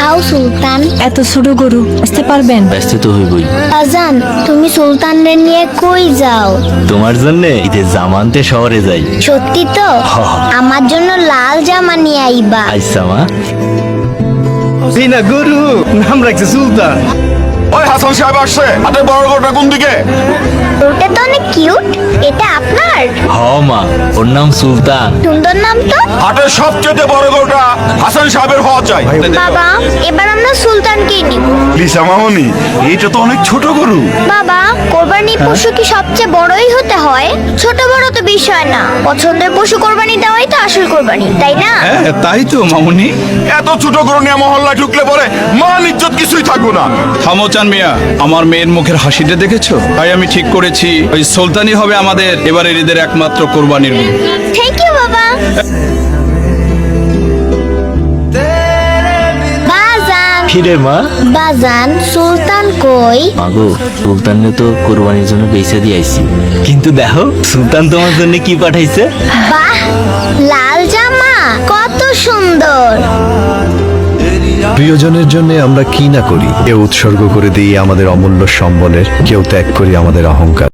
How সুলতান। এত ছোট গরু আসতে পারবেন? ব্যস্ত তো হইবই। আজান তুমি সুলতানরে নিয়ে কই যাও? তোমার জন্য ঈদে জামানতে শহরে যাই। সত্যি তো? আমার জন্য লাল জামা নিয়ে আইবা। আইসা মা। এই না গরু নাম রাখছে সুলতান। ওই হাসান সাহেব আসছে হাতের বড় গরুটা কোন দিকে? ওটা তো অনেক কিউট এটা আপনার? হ মা ওর নাম সুলতান। সুন্দর নাম তো? হাটের সবচেয়ে বড় গরুটা হাসান সাহেবের হওয়া চাই। বাবা এবার আমরা সুলতানকেই নিব। লিসা মামনি এইটা তো অনেক ছোট গরু। বাবা কোরবানি পশু কি সবচেয়ে বড়ই হতে হয়? ছোট বড় তো বিষয় না। পছন্দের পশু কোরবানি দেওয়াই তো আসল কোরবানি তাই না? হ্যাঁ তাই তো মামুনি। এত ছোট গরু নিয়ে মহল্লায় ঢুকলে পরে মান ইজ্জত কিছুই থাকব না। থামো চান মিয়া আমার মেয়ের মুখের হাসিটা দেখেছ? তাই আমি ঠিক করেছি ওই সুলতানি হবে আমাদের এবারের ঈদের একমাত্র কোরবানির থ্যাংক ইউ বাবা। বাজান। মা? বাজান সুলতান কই? মাগো সুলতানকে তো কোরবানির জন্য বেঁচে দিয়ে আইছি। কিন্তু দেখো সুলতান তোমার জন্য কি পাঠাইছে? বাহ লাল জামা কত সুন্দর। প্রিয়জনের জন্য আমরা কি না করি? কেউ উৎসর্গ করে দিই আমাদের অমূল্য সম্বলের কেউ ত্যাগ করি আমাদের অহংকার।